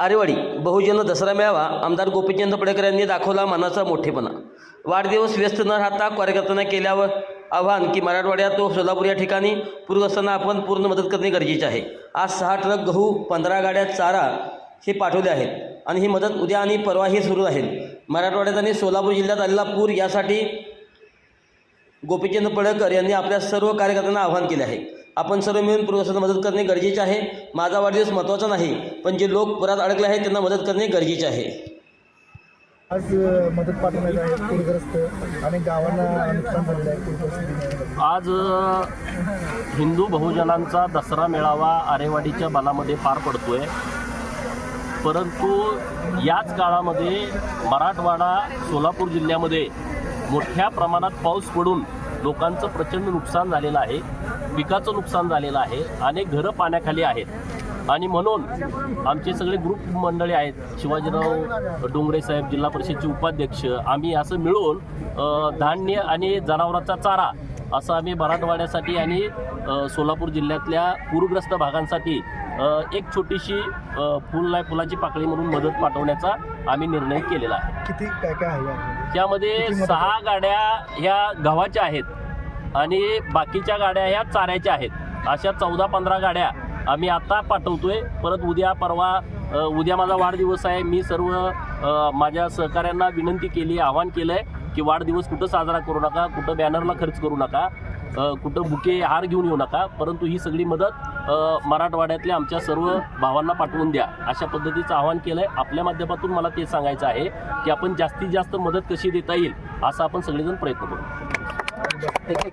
आरेवाडी बहुजन दसरा मेळावा आमदार गोपीचंद पडेकर यांनी दाखवला मनाचा मोठेपणा. वाढदिवस व्यस्त न राहता कार्यकर्त्यांना केल्यावर आव्हान की मराठवाड्यात तो सोलापूर या ठिकाणी पूर्ण असताना आपण पूर्ण मदत करणे गरजेचे आहे. आज सहा ट्रक गहू पंधरा गाड्या चारा हे पाठवले आहेत आणि ही मदत उद्या आणि परवाही सुरू राहील. मराठवाड्यात आणि सोलापूर जिल्ह्यात आलेला पूर यासाठी गोपीचंद पडळकर यांनी आपल्या सर्व कार्यकर्त्यांना आव्हान केले आहे. आपण सर्व मिळून पूरग्रस्तांना मदत करणे गरजेचे आहे. माझा वाढदिवस महत्त्वाचा नाही पण जे लोक पुरात अडकले आहेत त्यांना मदत करणे गरजेचे आहे. आज मदत पाठवण्यात आहे पूरग्रस्त अनेक गावांना नुकसान झालेलं आहे. आज हिंदू बहुजनांचा दसरा मेळावा आरेवाडीच्या बालामध्ये पार पडतोय. परंतु याच काळामध्ये मराठवाडा सोलापूर जिल्ह्यामध्ये मोठ्या प्रमाणात पाऊस पडून लोकांचं प्रचंड नुकसान झालेलं आहे. पिकाचं नुकसान झालेलं आहे अनेक घरं पाण्याखाली आहेत आणि म्हणून आमचे सगळे ग्रुप मंडळी आहेत शिवाजीराव डोंगरे साहेब जिल्हा परिषदचे उपाध्यक्ष आम्ही असं मिळून धान्य आणि जनावरांचा चारा असं आम्ही मराठवाड्यासाठी आणि सोलापूर जिल्ह्यातल्या पूरग्रस्त भागांसाठी एक छोटीशी फुल फुलाची पाकळी म्हणून मदत पाठवण्याचा आम्ही निर्णय केलेला आहे किती काय काय आहे यामध्ये? त्यामध्ये? सहा गाड्या ह्या गव्हाच्या आहेत आणि बाकीच्या गाड्या ह्या चाऱ्याच्या आहेत. अशा चौदा पंधरा गाड्या आम्ही आत्ता पाठवतोय. परत उद्या परवा उद्या माझा वाढदिवस आहे. मी सर्व माझ्या सहकाऱ्यांना विनंती केली आवाहन केलं आहे की वाढदिवस कुठं साजरा करू नका कुठं बॅनरला खर्च करू नका कुठं बुके हार घेऊन येऊ नका. परंतु ही सगळी मदत मराठवाड्यातल्या आमच्या सर्व भावांना पाठवून द्या. अशा पद्धतीचं आवाहन केलं आहे आपल्या माध्यमातून मला ते सांगायचं आहे की आपण जास्तीत जास्त मदत कशी देता येईल असा आपण सगळेजण प्रयत्न करू.